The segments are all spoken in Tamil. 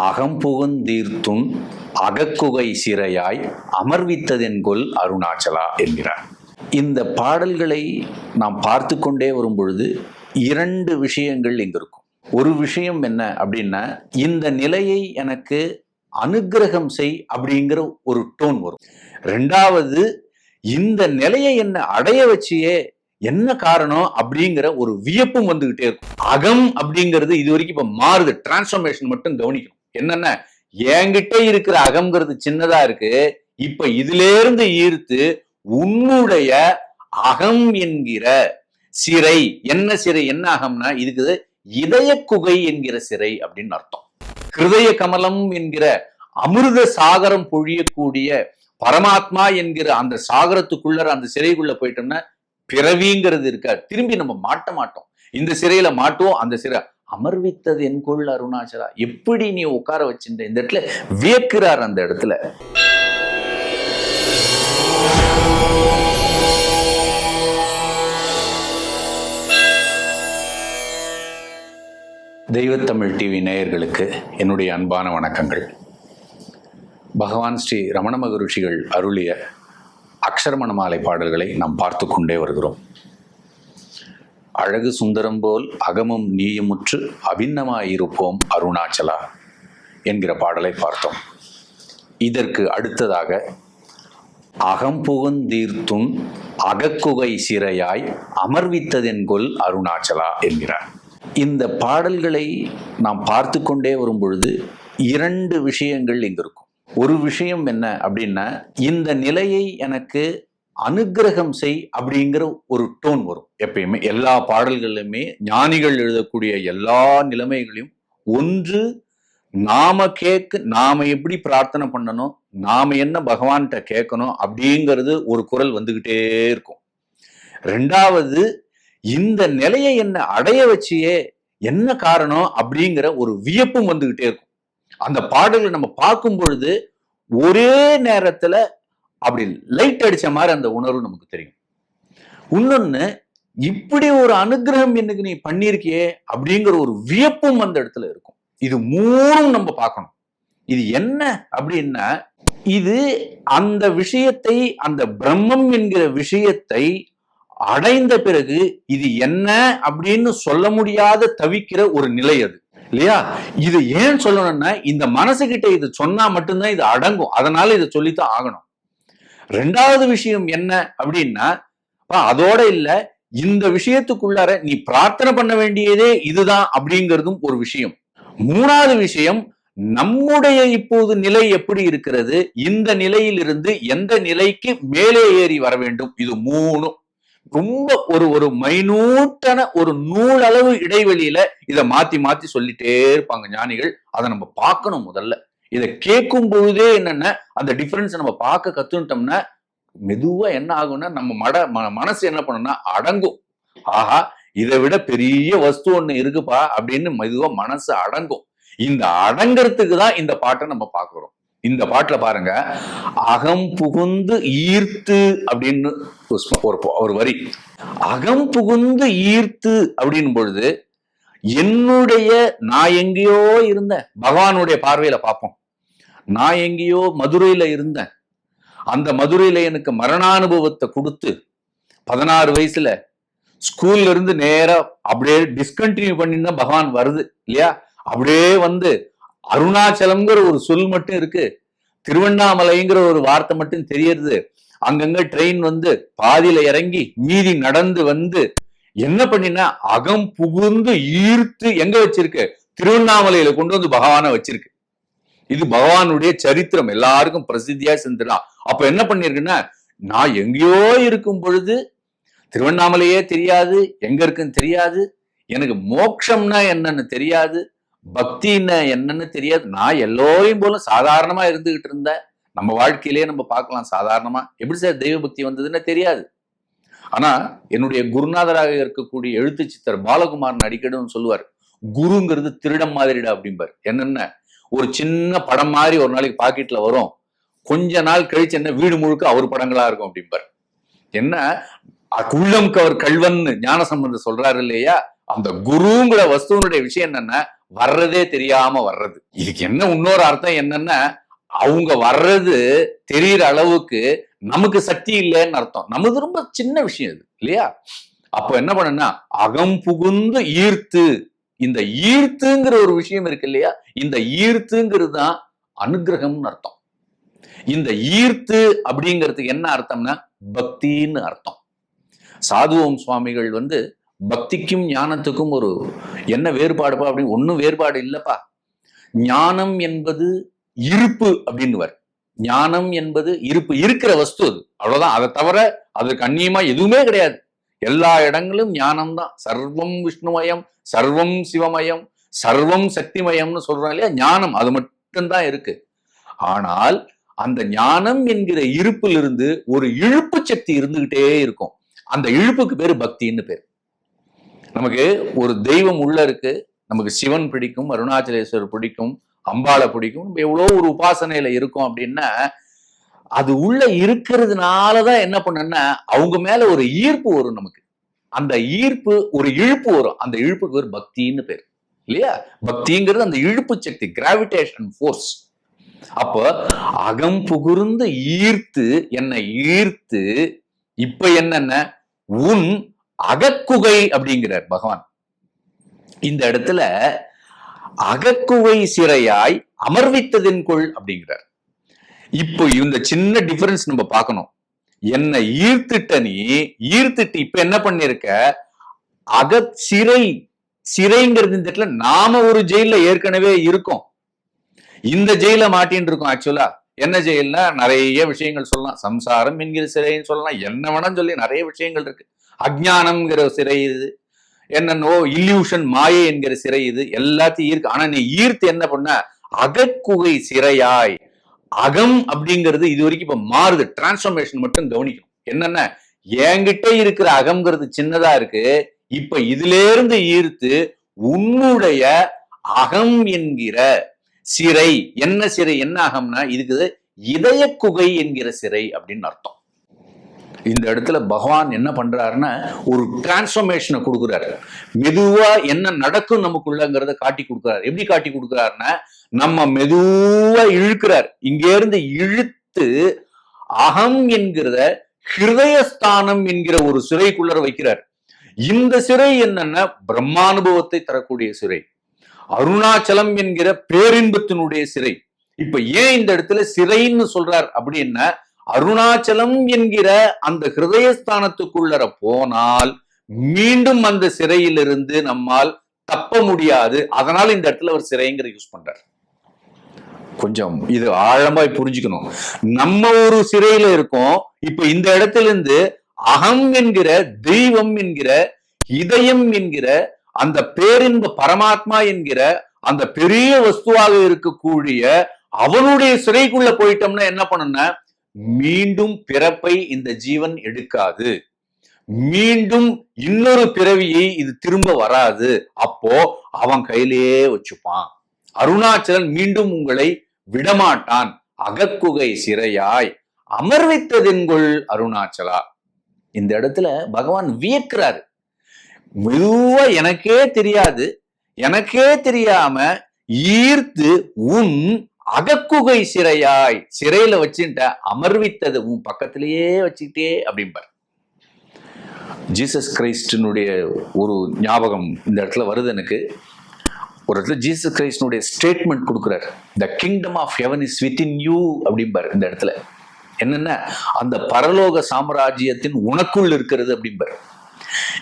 அகம்புகுந்தீர்த்துன் அகக்குகை சிறையாய் அமர்வித்ததென்கொல் அருணாச்சலா என்கிறார். இந்த பாடல்களை நாம் பார்த்து கொண்டே வரும்பொழுது இரண்டு விஷயங்கள் இங்க இருக்கும் ஒரு விஷயம் என்ன அப்படின்னா இந்த நிலையை எனக்கு அனுக்கிரகம் செய் அப்படிங்கிற ஒரு டோன் வரும். ரெண்டாவது இந்த நிலையை என்ன அடைய வச்சியே என்ன காரணம் அப்படிங்கிற ஒரு வியப்பும் வந்துகிட்டே இருக்கும். அகம் அப்படிங்கிறது இது வரைக்கும் இப்ப மாறுது. டிரான்ஸ்ஃபர்மேஷன் மட்டும் கவனிக்கணும். என்னென்ன? என்கிட்ட இருக்கிற அகம்ங்கிறது சின்னதா இருக்கு. இப்ப இதுல இருந்து ஈர்த்து உன்னுடைய அகம் என்கிற சிறை. என்ன சிறை? என்ன அகம்னா இதுக்கு இதய குகை என்கிற சிறை அப்படின்னு அர்த்தம். ஹிருதய கமலம் என்கிற அமிர்த சாகரம் பொழியக்கூடிய பரமாத்மா என்கிற அந்த சாகரத்துக்குள்ள அந்த சிறைக்குள்ள போயிட்டோம்னா பிறவிங்கிறது இருக்க திரும்பி நம்ம மாட்ட மாட்டோம். இந்த சிறையில மாட்டுவோம் அந்த சிறை அமர்வித்தது என் கொள் அருணாச்சலா. எப்படி நீ உட்கார வச்சிருந்த இந்த இடத்துல வியக்கிறார் அந்த இடத்துல. தெய்வத்தமிழ் டிவி நேயர்களுக்கு என்னுடைய அன்பான வணக்கங்கள். பகவான் ஸ்ரீ ரமண மகரிஷிகள் அருளிய அக்ஷரமண மாலை பாடல்களை நாம் பார்த்து கொண்டே வருகிறோம். அழகு சுந்தரம் போல் அகமும் நீயுமுற்று அபின்னமாயிருப்போம் அருணாச்சலா என்கிற பாடலை பார்த்தோம். இதற்கு அடுத்ததாக அகம்புகுந்தீர்த்துன் அகக்குகை சிறையாய் அமர்வித்ததென்கொல் அருணாச்சலா என்கிறார். இந்த பாடல்களை நாம் பார்த்து கொண்டே வரும் பொழுது இரண்டு விஷயங்கள் இங்க இருக்கும். ஒரு விஷயம் என்ன அப்படின்னா இந்த நிலையை எனக்கு அனுக்கிரகம் செய் அப்படிங்கிற ஒரு டோன் வரும். எப்பயுமே எல்லா பாடல்களிலுமே ஞானிகள் எழுதக்கூடிய எல்லா நிலைமைகளையும் ஒன்று நாம கேட்க நாம எப்படி பிரார்த்தனை பண்ணணும் நாம என்ன பகவான்கிட்ட கேட்கணும் அப்படிங்கிறது ஒரு குரல் வந்துகிட்டே இருக்கும். ரெண்டாவது இந்த நிலையை என்ன அடைய வச்சியே என்ன காரணம் அப்படிங்கிற ஒரு வியப்பும் வந்துகிட்டே இருக்கும். அந்த பாடல்களை நம்ம பார்க்கும் பொழுது ஒரே நேரத்துல அப்படி லைட் அடிச்ச மாதிரி அந்த உணர்வு நமக்கு தெரியும். இன்னொன்னு இப்படி ஒரு அனுகிரகம் எனக்கு நீ பண்ணியிருக்கியே அப்படிங்கிற ஒரு வியப்பும் அந்த இடத்துல இருக்கும். இது மூணும் நம்ம பார்க்கணும். இது என்ன அப்படின்னா இது அந்த விஷயத்தை அந்த பிரம்மம் என்கிற விஷயத்தை அடைந்த பிறகு இது என்ன அப்படின்னு சொல்ல முடியாத தவிக்கிற ஒரு நிலை அது. இல்லையா? இது ஏன் சொல்லணும்னா இந்த மனசுகிட்ட இது சொன்னா மட்டும்தான் இது அடங்கும். அதனால இதை சொல்லித்தான் ஆகணும். ரெண்டாவது விஷயம் என்ன அப்படின்னா அதோட இல்ல இந்த விஷயத்துக்குள்ளார நீ பிரார்த்தனை பண்ண வேண்டியதே இதுதான் அப்படிங்கிறதும் ஒரு விஷயம். மூணாவது விஷயம் நம்முடைய இப்போது நிலை எப்படி இருக்கிறது இந்த நிலையிலிருந்து எந்த நிலைக்கு மேலே ஏறி வர வேண்டும் இது மூணும். ரொம்ப ஒரு ஒரு மைனூட்டான ஒரு நூலளவு இடைவெளியில இதை மாத்தி மாத்தி சொல்லிட்டே இருப்பாங்க ஞானிகள். அதை நம்ம பார்க்கணும் முதல்ல. இதை கேட்கும் பொழுதே என்னென்ன? அந்த டிஃபரன்ஸ் நம்ம பார்க்க கத்துட்டோம்னா மெதுவா என்ன ஆகும்னா நம்ம மட ம- மனசு என்ன பண்ணும்னா அடங்கும். ஆஹா இதை விட பெரிய வஸ்து ஒண்ணு இருக்குப்பா அப்படின்னு மெதுவா மனசு அடங்கும். இந்த அடங்கிறதுக்கு தான் இந்த பாட்டை நம்ம பார்க்குறோம். இந்த பாட்டுல பாருங்க அகம் புகுந்து ஈர்த்து அப்படின்னு ஒரு ஒரு வரி. அகம் புகுந்து ஈர்த்து அப்படின் பொழுது என்னுடைய நான் எங்கேயோ இருந்தேன். பகவானுடைய பார்வையில பார்ப்போம். நான் எங்கேயோ மதுரையில இருந்தேன். அந்த மதுரையில எனக்கு மரணானுபவத்தை கொடுத்து பதினாறு வயசுல ஸ்கூல்ல இருந்து நேரா அப்படியே டிஸ்கண்டினியூ பண்ணினா பகவான் வருது இல்லையா? அப்படியே வந்து அருணாச்சலம்ங்கிற ஒரு சொல் மட்டும் இருக்கு. திருவண்ணாமலைங்கிற ஒரு வார்த்தை மட்டும் தெரியறது. அங்கங்க ட்ரெயின் வந்து பாதியில இறங்கி மீதி நடந்து வந்து என்ன பண்ணினா அகம் புகுந்து ஈர்த்து எங்க வச்சிருக்கு? திருவண்ணாமலையில கொண்டு வந்து பகவானை வச்சிருக்கு. இது பகவானுடைய சரித்திரம். எல்லாருக்கும் பிரசித்தியா செஞ்சிடலாம் அப்ப என்ன பண்ணிருக்குன்னா நான் எங்கேயோ இருக்கும் பொழுது திருவண்ணாமலையே தெரியாது எங்க இருக்குன்னு தெரியாது எனக்கு மோக்ஷம்னா என்னன்னு தெரியாது பக்தின்னா என்னன்னு தெரியாது. நான் எல்லோரையும் போல சாதாரணமா இருந்துகிட்டு இருந்தேன். நம்ம வாழ்க்கையிலேயே நம்ம பார்க்கலாம் சாதாரணமா. எப்படி சார் தெய்வ பக்தி வந்ததுன்னு தெரியாது. ஆனா என்னுடைய குருநாதராக இருக்கக்கூடிய எழுத்து சித்தர் பாலகுமாரன் அடிக்கடி சொல்லுவார் குருங்கிறது திருடம் மாதிரிடா அப்படிம்பார். என்னென்ன? ஒரு சின்ன படம் மாதிரி ஒரு நாளைக்கு பாக்கெட்ல வரும். கொஞ்ச நாள் கழிச்சு என்ன வீடு முழுக்க அவர் படங்களா இருக்கும் அப்படிம்பார். என்ன? உள்ளம் கவர் கல்வன்னு ஞானசம்பந்தம் சொல்றாரு இல்லையா? அந்த குருங்கிற வஸ்துவனுடைய விஷயம் என்னன்னா? வர்றதே தெரியாம வர்றது. இதுக்கு என்ன இன்னொரு அர்த்தம் என்னன்னா? அவங்க வர்றது தெரியற அளவுக்கு நமக்கு சக்தி இல்லைன்னு அர்த்தம். நமது ரொம்ப சின்ன விஷயம் இது இல்லையா? அப்போ என்ன பண்ணுன்னா அகம் புகுந்து ஈர்த்து இந்த ஈர்த்துங்கிற ஒரு விஷயம் இருக்கு இல்லையா? இந்த ஈர்த்துங்கிறது தான் அனுகிரகம்னு அர்த்தம். இந்த ஈர்த்து அப்படிங்கிறதுக்கு என்ன அர்த்தம்னா பக்தின்னு அர்த்தம். சாதுவோம் சுவாமிகள் வந்து பக்திக்கும் ஞானத்துக்கும் ஒரு என்ன வேறுபாடுப்பா அப்படின்னு ஒன்றும் வேறுபாடு இல்லைப்பா. ஞானம் என்பது இருப்பு அப்படின்னுவர். ஞானம் என்பது இருப்பு இருக்கிற வஸ்து அது. அவ்வளவுதான். அதை தவிர அதுக்கு அந்நியமா எதுவுமே கிடையாது. எல்லா இடங்களும் ஞானம் தான் சர்வம் விஷ்ணுமயம் சர்வம் சிவமயம் சர்வம் சக்திமயம்னு சொல்றோம் இல்லையா? ஞானம். அது மட்டும்தான் இருக்கு. ஆனால் அந்த ஞானம் என்கிற இருப்பிலிருந்து ஒரு இழுப்பு சக்தி இருந்துகிட்டே இருக்கும். அந்த இழுப்புக்கு பேரு பக்தின்னு பேர். நமக்கு ஒரு தெய்வம் உள்ள இருக்கு. நமக்கு சிவன் பிடிக்கும் அருணாச்சலேஸ்வரர் பிடிக்கும் அம்பாளை பிடிக்கும். நம்ம எவ்வளோ ஒரு உபாசனையில இருக்கோம் அப்படின்னா அது உள்ள இருக்கிறதுனாலதான் என்ன பண்ணன்னா அவங்க மேல ஒரு ஈர்ப்பு வரும் நமக்கு. அந்த ஈர்ப்பு ஒரு இழுப்பு வரும். அந்த இழுப்புக்கு ஒரு பக்தின்னு பேர். இல்லையா? பக்திங்கிறது அந்த இழுப்பு சக்தி கிராவிடேஷன் ஃபோர்ஸ் அப்ப அகம் புகுர்ந்து ஈர்த்து என்னை ஈர்த்து இப்ப என்னென்ன? உன் அகக்குகை அப்படிங்கிறார் பகவான். இந்த இடத்துல அகக்குவை சிறையாய் அமர்வித்ததின் கொள் அப்படிங்கிறார். இப்போ இந்த சின்ன டிஃபரன்ஸ் நம்ம பார்க்கணும். என்ன ஈர்த்துட்ட நீ ஈர்த்துட்டு இப்ப என்ன பண்ணிருக்க? அக சிறை சிறைங்கிறது இந்த இடத்துல நாம ஒரு ஜெயில ஏற்கனவே இருக்கோம். இந்த ஜெயில மாட்டின்னு இருக்கோம் ஆக்சுவலா என்ன ஜெயில்னா நிறைய விஷயங்கள் சொல்லலாம். சம்சாரம் என்கிற சிறைன்னு சொல்லலாம். என்ன வேணாம் சொல்லி நிறைய விஷயங்கள் இருக்கு. அஜ்ஞானம்ங்கிற சிறை இது. என்னன்னோ இல்யூஷன் மாயை என்கிற சிறை இது எல்லாத்தையும் ஈர்க்கு ஆனா நீ ஈர்த்து என்ன பண்ண? அகக்குகை சிறையாய். அகம் அப்படிங்கிறது இது வரைக்கும் இப்ப மாறுது. டிரான்ஸ்ஃபர்மேஷன் மட்டும் கவனிக்கும் என்னென்ன? என்கிட்ட இருக்கிற அகம்ங்கிறது சின்னதா இருக்கு. இப்ப இதுல இருந்து ஈர்த்து உன்னுடைய அகம் என்கிற சிறை என்ன சிறை என்ன அகம்னா இதுக்கு இதய குகை என்கிற சிறை அப்படின்னு அர்த்தம். இந்த இடத்துல பகவான் என்ன பண்றாருன்னா ஒரு டிரான்ஸ்ஃபர்மேஷனை கொடுக்குறாரு. மெதுவா என்ன நடக்கும் நமக்குள்ளங்கிறத காட்டி கொடுக்குறாரு. எப்படி காட்டி கொடுக்குறாருன்னா நம்ம மெதுவா இழுக்கிறார். இங்கிருந்து இழுத்து அகம் என்கிறத ஹிருதயஸ்தானம் என்கிற ஒரு சிறைக்குள்ளர வைக்கிறார். இந்த சிறை என்னன்னா பிரம்மானுபவத்தை தரக்கூடிய சிறை. அருணாச்சலம் என்கிற பேரின்பத்தினுடைய சிறை. இப்ப ஏன் இந்த இடத்துல சிறைன்னு சொல்றார் அப்படின்னா அருணாச்சலம் என்கிற அந்த ஹிருதயஸ்தானத்துக்குள்ளர போனால் மீண்டும் அந்த சிறையிலிருந்து நம்மால் தப்ப முடியாது. அதனால இந்த இடத்துல அவர் சிறைங்கிற யூஸ் பண்றார். கொஞ்சம் இது ஆழமாய் புரிஞ்சுக்கணும். நம்ம ஒரு சிறையில இருக்கோம். இப்ப இந்த இடத்துல இருந்து அகம் என்கிற தெய்வம் என்கிற இதயம் என்கிற அந்த பேரின்ப பரமாத்மா என்கிற அந்த பெரிய வஸ்துவாக இருக்கக்கூடிய அவனுடைய சிறைக்குள்ள போயிட்டோம்னா என்ன பண்ணும்னா மீண்டும் பிறப்பை இந்த ஜீவன் எடுக்காது. மீண்டும் இன்னொரு பிறவியை இது திரும்ப வராது. அப்போ அவன் கையிலேயே வச்சுப்பான். அருணாச்சலன் மீண்டும் உங்களை விடமாட்டான். அகக்குகை சிறையாய் அமர்வித்ததென்குள் அருணாச்சலா. இந்த இடத்துல பகவான் வியக்கிறாரு. மெதுவா எனக்கே தெரியாது. எனக்கே தெரியாம ஈர்த்து உன் அகக்குகை சிறையாய் சிறையில வச்சுட்ட அமர்வித்தது உன் பக்கத்திலேயே வச்சுக்கிட்டே அப்படிம்பார். ஜீசஸ் கிரைஸ்டினுடைய ஒரு ஞாபகம் இந்த இடத்துல வருது எனக்கு. ஒரு இடத்துல ஜீசஸ் கிரைஸ்டினுடைய ஸ்டேட்மெண்ட் கொடுக்குறாரு. The kingdom of heaven is within you அப்படிம்பார் இந்த இடத்துல. என்னென்ன? அந்த பரலோக சாம்ராஜ்யத்தின் உனக்குள் இருக்கிறது அப்படிம்பார்.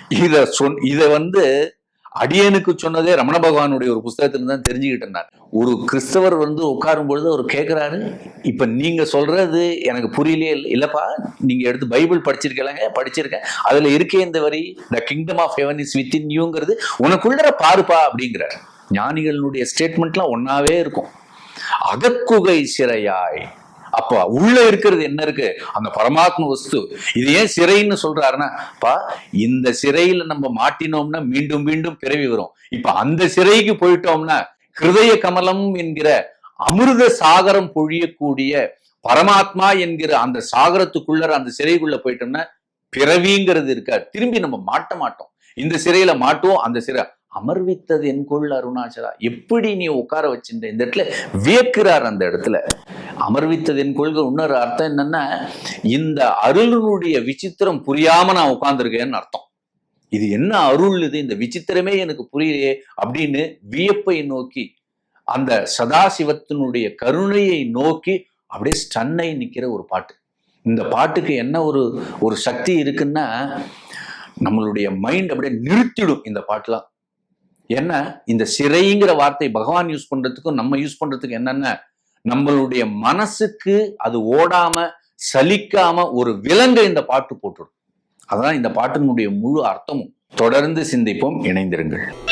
இதை சொன் இதை வந்து அடியனுக்கு சொன்னதே ரமண பகவானுடைய ஒரு புஸ்தகத்துல தான் தெரிஞ்சுக்கிட்டேன் நான் ஒரு கிறிஸ்தவர் வந்து உட்காரும் பொழுது அவர் கேட்கிறாரு இப்ப நீங்க சொல்றது எனக்கு புரியலையே இல்லப்பா நீங்க எடுத்து பைபிள் படிச்சிருக்கலங்க படிச்சிருக்கேன். அதுல இருக்கே இந்த வரி the kingdom of heaven is within யூங்கிறது உனக்குள்ள பாருப்பா அப்படிங்கிறார். ஞானிகளுடைய ஸ்டேட்மெண்ட்லாம் ஒன்னாவே இருக்கும். அகக்குகை சிறையாய் அப்ப உள்ள இருக்கிறது என்ன இருக்கு? அந்த பரமாத்ம வஸ்து. இது ஏன் சிறைன்னு சொல்றாருன்னா பா இந்த சிறையில நம்ம மாட்டினோம்னா மீண்டும் மீண்டும் பிறவி வரும். இப்ப அந்த சிறைக்கு போயிட்டோம்னா ஹிருதய கமலம் என்கிற அமிர்த சாகரம் பொழியக்கூடிய பரமாத்மா என்கிற அந்த சாகரத்துக்குள்ள அந்த சிறைக்குள்ள போயிட்டோம்னா பிறவிங்கிறது இருக்காது. திரும்பி நம்ம மாட்ட மாட்டோம். இந்த சிறையில மாட்டுவோம் அந்த சிறை அமர்வித்தது என் கொள் அருணாச்சலா. எப்படி நீ உட்கார வச்சிருந்த இந்த இடத்துல வியக்கிறார் அந்த இடத்துல. அமர்வித்தது என் கொள்கை இன்னொரு அர்த்தம் என்னன்னா இந்த அருளினுடைய விசித்திரம் புரியாம நான் உட்கார்ந்துருக்கேன்னு அர்த்தம். இது என்ன அருள் இது? இந்த விசித்திரமே எனக்கு புரியலையே அப்படின்னு வியப்பை நோக்கி அந்த சதாசிவத்தினுடைய கருணையை நோக்கி அப்படியே ஸ்டன்னை நிற்கிற ஒரு பாட்டு. இந்த பாட்டுக்கு என்ன ஒரு ஒரு சக்தி இருக்குன்னா நம்மளுடைய மைண்ட் அப்படியே நிறுத்திடும் இந்த பாட்டுலாம். என்ன? இந்த சிறைங்கிற வார்த்தை பகவான் யூஸ் பண்றதுக்கும் நம்ம யூஸ் பண்றதுக்கு என்னென்ன? நம்மளுடைய மனசுக்கு அது ஓடாம சலிக்காம ஒரு விலங்கை இந்த பாட்டு போட்டுடும். அதான் இந்த பாட்டினுடைய முழு அர்த்தமும். தொடர்ந்து சிந்திப்போம் இணைந்திருங்கள்.